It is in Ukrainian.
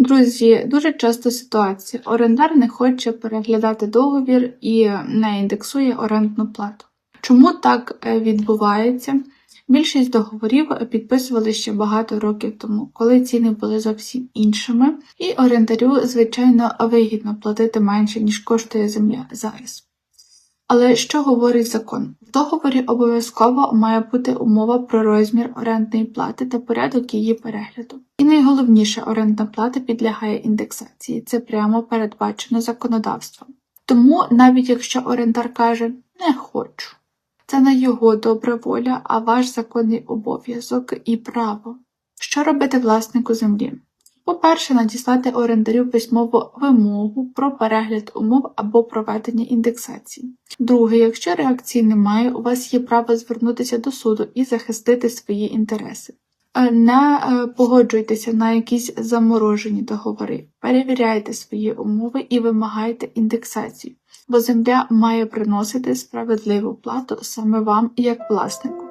Друзі, дуже часто ситуація. Орендар не хоче переглядати договір і не індексує орендну плату. Чому так е, відбувається? Більшість договорів підписували ще багато років тому, коли ціни були зовсім іншими, і орендарю, звичайно, вигідно платити менше, ніж коштує земля зараз. Але що говорить закон? В договорі обов'язково має бути умова про розмір орендної плати та порядок її перегляду. І найголовніше, орендна плата підлягає індексації. Це прямо передбачено законодавством. Тому, навіть якщо орендар каже не хочу, це не його добра воля, а ваш законний обов'язок і право. Що робити власнику землі? По-перше, надіслати орендарю письмову вимогу про перегляд умов або проведення індексації. Друге, якщо реакції немає, у вас є право звернутися до суду і захистити свої інтереси. Е, Не е, погоджуйтеся на якісь заморожені договори, перевіряйте свої умови і вимагайте індексацію, бо земля має приносити справедливу плату саме вам як власнику.